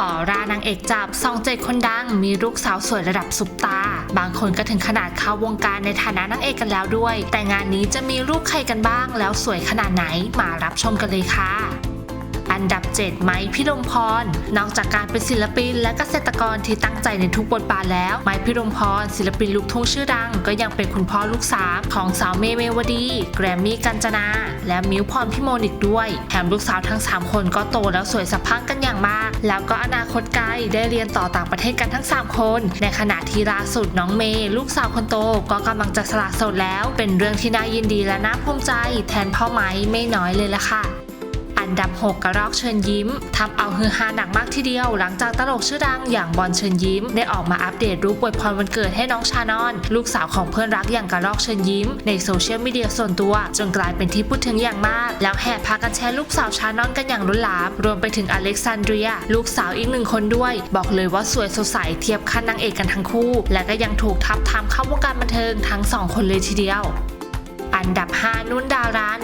ออร่านางเอกจับซองเจคนดัง มีลูกสาวสวยระดับซุปตา บางคนก็ถึงขนาดเข้าวงการในฐานะนางเอกกันแล้วด้วย แต่งานนี้จะมีลูกใครกันบ้าง แล้วสวยขนาดไหนมารับชมกันเลยค่ะ อันดับ 7 ไม้พิรมพร นอกจากการเป็นศิลปินและเกษตรกรที่ตั้งใจในทุกบทบาทแล้ว ไม้พิรมพร ศิลปินลูกทุ่งชื่อดัง ก็ยังเป็นคุณพ่อลูกสามของสาวเมย์เมวดี แกรมมี่กัญจนา และมิวพรพิโมนอีกด้วย แถมลูกสาวทั้ง 3 คนก็โตแล้วสวยสะพรั่งกันอย่างมาก แล้วก็อนาคตไกลได้เรียนต่อต่างประเทศกันทั้ง 3 คน ในขณะที่ล่าสุดน้องเมย์ลูกสาวคนโตก็กำลังจะสละโสดแล้ว เป็นเรื่องที่น่ายินดีและน่าภูมิใจ แทนพ่อไม้ไม่น้อยเลยละค่ะ นดับ 6กระรอกเชิญยิ้มทำเอาฮือฮาหนักมากทีเดียว หลังจากตลกชื่อดังอย่างบอลเชิญยิ้ม ได้ออกมาอัปเดตรูปอวยพรวันเกิดให้น้องชานอน ลูกสาวของเพื่อนรักอย่างกระรอกเชิญยิ้ม ในโซเชียลมีเดียส่วนตัว จนกลายเป็นที่พูดถึงอย่างมาก แล้วแห่พากันแชร์ลูกสาวชานอนกันอย่างล้นหลามรวมไปถึงอเล็กซานเดรีย ลูกสาวอีกหนึ่งคนด้วย บอกเลยว่าสวยสดใสเทียบขั้นนางเอกกันทั้งคู่ และก็ยังถูกทับทามเข้าวงการบันเทิงทั้งสองคนเลยทีเดียวอันดับ 5 นุ่นดารัน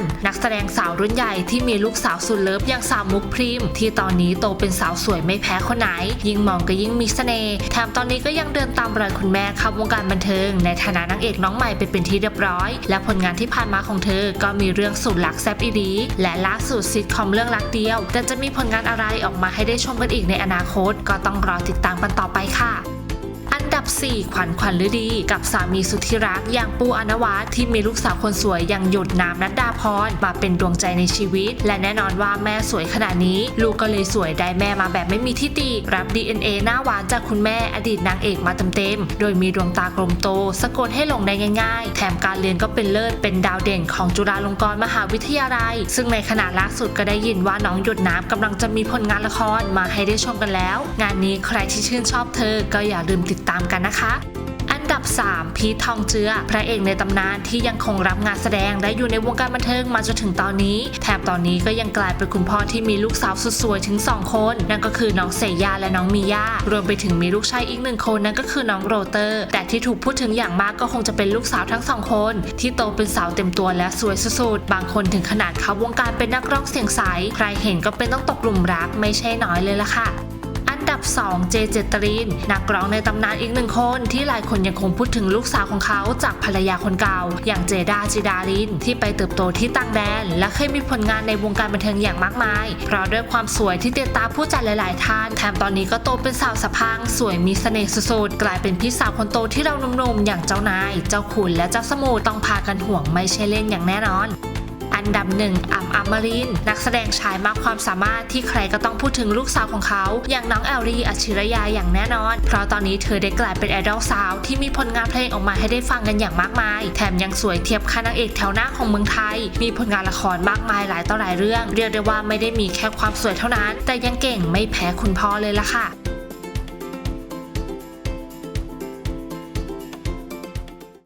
ดงสาวรุ่นใหญ่ที่มีลูกสาวสุดเลิฟอย่างสาวมุกพริม ที่ตอนนี้โตเป็นสาวสวยไม่แพ้คนไหน ยิ่งมองก็ยิ่งมีเสน่ห์แถมตอนนี้ก็ยังเดินตามรอยคุณแม่เข้าวงการบันเทิง ในฐานะนางเอกน้องใหม่ไปเป็นที่เรียบร้อย และผลงานที่ผ่านมาของเธอก็มีเรื่องสุดหลักแซบอีดีและล่าสุดซิทคอมเรื่องรักเดียว แต่จะมีผลงานอะไรออกมาให้ได้ชมกันอีกในอนาคต ก็ต้องรอติดตามกันต่อไปค่ะ ดับ 4 ขวัญขวัญฤดี กับสามีสุดที่รักอย่างปูอนวัตที่มีลูกสาวคนสวยอย่างหยดน้ำนัดดาพรมาเป็นดวงใจในชีวิต และแน่นอนว่าแม่สวยขนาดนี้ ลูกก็เลยสวยได้แม่มาแบบไม่มีที่ติรับ DNA หน้าหวานจากคุณแม่อดีตนางเอกมาเต็มๆโดยมีดวงตากลมโต สะกดให้หลงได้ง่าย ๆ แถมการเรียนก็เป็นเลิศเป็นดาวเด่นของจุฬาลงกรณ์มหาวิทยาลัย ซึ่งในขณะล่าสุดก็ได้ยินว่าน้องหยดน้ำกำลังจะมีผลงานละครมาให้ได้ชมกันแล้ว งานนี้ใครที่ชื่นชอบเธอก็อย่าลืมติดตามกันนะคะ อันดับ 3 พีททองเจือ พระเอกในตำนานที่ยังคงรับงานแสดงและอยู่ในวงการบันเทิงมาจนถึงตอนนี้ แถมตอนนี้ก็ยังกลายเป็นคุณพ่อที่มีลูกสาวสุดสวยถึง 2 คน นั่นก็คือน้องเซย่าและน้องมีย่ารวมไปถึงมีลูกชายอีกหนึ่งคนนั่นก็คือน้องโรเตอร์ แต่ที่ถูกพูดถึงอย่างมากก็คงจะเป็นลูกสาวทั้งสองคน ที่โตเป็นสาวเต็มตัวและสวยสุดๆบางคนถึงขนาดเข้าวงการเป็นนักร้องเสียงใสใครเห็นก็เป็นต้องตกหลุมรักไม่ใช่น้อยเลยล่ะค่ะ ดับ 2 เจเจตริน นักร้องในตำนานอีกหนึ่งคนที่หลายคนยังคงพูดถึงลูกสาวของเขาจากภรรยาคนเก่า อย่างเจดาจิดาริน ที่ไปเติบโตที่ต่างแดน และเคยมีผลงานในวงการบันเทิงอย่างมากมาย เพราะด้วยความสวยที่เตียตาผู้จัดหลาย ๆ ท่าน แถมตอนนี้ก็โตเป็นสาวสะพัง สวยมีเสน่ห์สุดๆ กลายเป็นพี่สาวคนโตที่เราหนุ่มๆอย่างเจ้านาย เจ้าขุนและเจ้าสมุทรต้องพากันห่วงไม่ใช่เล่นอย่างแน่นอน อันดับหนึ่งอัมอัมมาริน นักแสดงชายมากความสามารถที่ใครก็ต้องพูดถึงลูกสาวของเขา อย่างน้องแอลลี่อัจฉริยาอย่างแน่นอน เพราะตอนนี้เธอได้กลายเป็นไอดอลสาวที่มีผลงานเพลงออกมาให้ได้ฟังกันอย่างมากมาย แถมยังสวยเทียบค่านางเอกแถวหน้าของเมืองไทย มีผลงานละครมากมายหลายต่อหลายเรื่อง เรียกได้ว่าไม่ได้มีแค่ความสวยเท่านั้น แต่ยังเก่งไม่แพ้คุณพ่อเลยล่ะค่ะ